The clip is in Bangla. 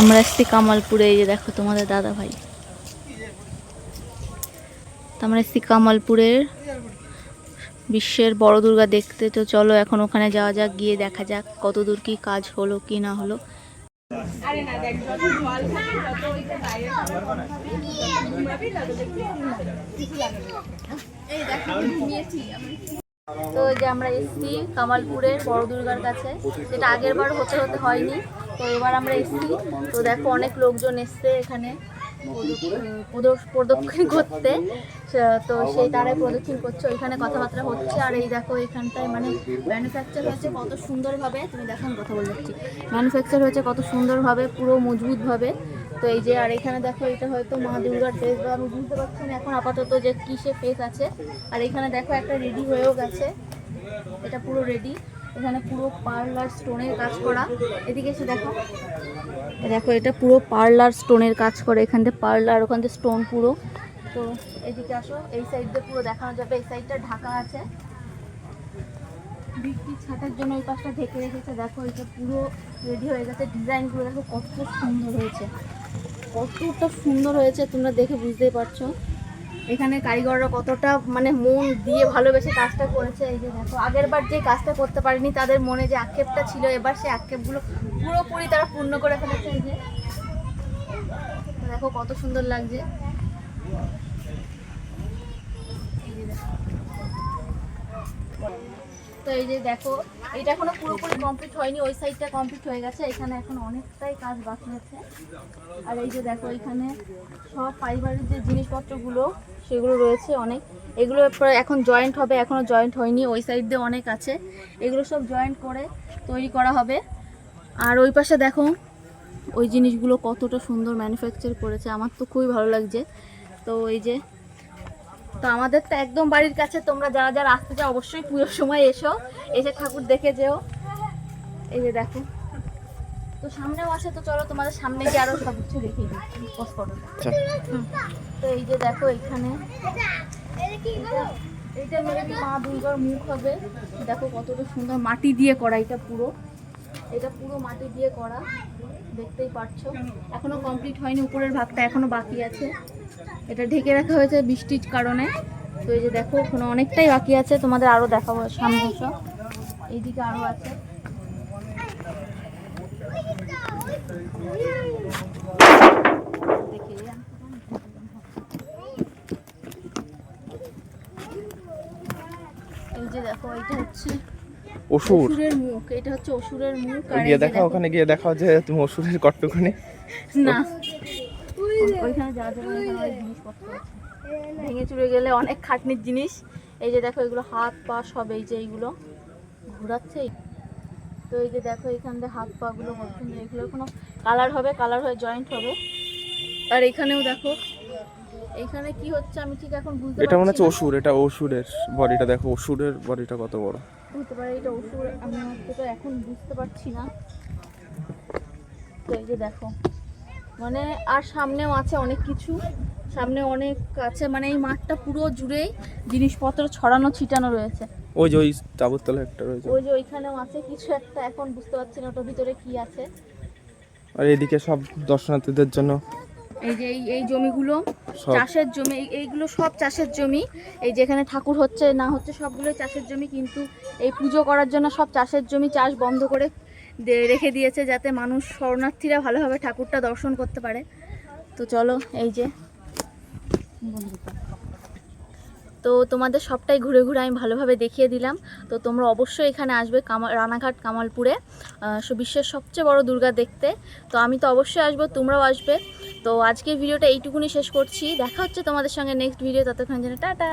আমরা এসছি কামালপুরে, এই যে দেখো তোমাদের দাদা ভাই আমরা এসছি কামালপুরের বিশ্বের বড় দুর্গা দেখতে। তো চলো এখন ওখানে যাওয়া যাক, গিয়ে দেখা যাক কত দূর কি কাজ হলো, কি না হলো। তো যে আমরা এসছি কামালপুরের বড় দুর্গার কাছে। যেটা আগের বার হতে হতে হয়নি, তো এবার আমরা এসছি। তো দেখো অনেক লোকজন এসছে এখানে প্রদ- প্রদক্ষিণ করতে। তো সেই তারাই প্রদক্ষিণ করছে, ওইখানে কথাবার্তা হচ্ছে। আর এই দেখো এখানটায় মানে ম্যানুফ্যাকচার হয়েছে কত সুন্দরভাবে। তুমি দেখো কথা বলে যাচ্ছি ম্যানুফ্যাকচার হয়েছে কত সুন্দরভাবে, পুরো মজবুতভাবে। তো এই যে, আর এখানে দেখো, এটা হয়তো মা দুর্গার ফেস বা আমি বুঝতে পারছি না এখন আপাতত যে কিসে ফেস আছে। আর এখানে দেখো, একটা রেডি হয়েও গেছে। এটা পুরো রেডি এখানে পুরো পার্লার স্টোনের কাজ করা। এদিকে এসে দেখো। দেখো, এটা পুরো পার্লার স্টোনের কাজ করে। এখান থেকে পার্লার ওখান থেকে স্টোন পুরো। তো এদিকে আসো, এই সাইড দিয়ে পুরো দেখানো যাবে। এই সাইডটা ঢাকা আছে। বৃষ্টির ছাটার জন্য ওই পাশটা ঢেকে রেখেছে। দেখো এটা পুরো রেডি হয়ে গেছে ডিজাইনগুলো। দেখো, কত সুন্দর হয়েছে। কতটা সুন্দর হয়েছে, তোমরা দেখে বুঝতেই পারছ। এখানে কারিগররা কতটা মানে মন দিয়ে ভালোবেসে কাজটা করেছে। এই যে দেখো, আগের বার যে কাজটা করতে পারেনি, তাদের মনে যে আক্ষেপটা ছিল, এবার সেই আক্ষেপগুলো পুরোপুরি তারা পূর্ণ করে ফেলেছে। এই যে, দেখো, কত সুন্দর লাগছে। তো এই যে দেখো, এটা এখনও পুরোপুরি কমপ্লিট হয়নি, ওই সাইডটা কমপ্লিট হয়ে গেছে, এখানে এখন অনেকটাই কাজ বাকি আছে। আর এই যে দেখো, এখানে সব ফাইবারের যে জিনিসপত্রগুলো, সেগুলো রয়েছে অনেক। এগুলো এখন জয়েন্ট হবে এখনও জয়েন্ট হয়নি, ওই সাইড দিয়ে অনেক আছে। এগুলো সব জয়েন্ট করে তৈরি করা হবে। আর ওই পাশে দেখো, ওই জিনিসগুলো কতটা সুন্দর ম্যানুফ্যাকচার করেছে, আমার তো খুবই ভালো লাগছে। তো এই যে তো আমাদের তো একদম বাড়ির কাছে তোমরা যারা যারা আসতে চাও অবশ্যই পুজোর সময় এসো এসে ঠাকুর দেখে যেও। এই যে দেখো। তো সামনেও আসে তো চলো তোমাদের সামনে গিয়ে আরও সব কিছু দেখিয়ে দিই। আচ্ছা। তো এই যে দেখো এখানে। এটা- এটা মা দুর্গার মুখ হবে। দেখো কতটা সুন্দর মাটি দিয়ে করা এটা পুরো। এটা পুরো মাটি দিয়ে করা, দেখতেই পারছ এখনও কমপ্লিট হয়নি, উপরের ভাগটা এখনও বাকি আছে। এটা ঢেকে রাখা হয়েছে বৃষ্টির কারণে। তো এই যে দেখো ওখানে অনেকটাই বাকি আছে, তোমাদের আরও দেখাবো সামনে সব এইদিকে আরও আছে। এই যে দেখো এটা হচ্ছে অসুর অসুরের মুখ এটা হচ্ছে অসুরের মুখ আর গিয়ে যে দেখাও ওখানে গিয়ে দেখাও যে তুমি অসুরের কট্টখানি। না। ওইখানে যা অনেক জিনিসপত্র ভেঙে চুরে গেলে অনেক খাটনির জিনিস। এই যে দেখো এগুলো হাত পা সব এই যে এইগুলো ঘোরাচ্ছে। তো এই যে দেখো এখান দিয়ে হাত পা গুলো কত এগুলো কোনো কালার হবে কালার হয়ে জয়েন্ট হবে। আর এখানেও দেখো এখানে কি হচ্ছে আমি ঠিক এখন বুঝতে এটা মনে হচ্ছে অসুর এটা অসুরের বডিটা দেখো অসুরের বডিটা কত বড়। হতে পারে এটা অসুর আমি তো এখন বুঝতে পারছি না। তো এই যে দেখো মানে আর সামনেও আছে অনেক কিছু সামনে অনেক আছে মানে এই মাঠটা পুরো জুড়েই জিনিসপত্র ছড়ানো ছিটানো রয়েছে। ওই যে ওই তাবুতলা একটা রয়েছে। ওই যে ওইখানেও আছে কিছু একটা এখন বুঝতে পারছি না ওটার ভিতরে কি আছে। আর এদিকে সব দর্শনার্থীদের জন্য এই যে এই জমিগুলো চাষের জমি এই- এইগুলো সব চাষের জমি। এই যেখানে ঠাকুর হচ্ছে না হচ্ছে সবগুলোই চাষের জমি কিন্তু এই পুজো করার জন্য সব চাষের জমি চাষ বন্ধ করে রেখে দিয়েছে যাতে মানুষ শরণার্থীরা ভালোভাবে ঠাকুরটা দর্শন করতে পারে। তো চলো এই যে। তো তোমাদের সবটাই ঘুরে ঘুরে আমি ভালোভাবে দেখিয়ে দিলাম। তো তোমরা অবশ্যই এখানে আসবে কামাল রানাঘাট, কামালপুরে বিশ্বের সবচেয়ে বড় দুর্গা দেখতে। তো আমি তো অবশ্যই আসব, তোমরাও আসবে। তো আজকের ভিডিওটা এইটুকুনি শেষ করছি। দেখা হচ্ছে তোমাদের সঙ্গে নেক্সট ভিডিও ততক্ষণ জন্য টাটা।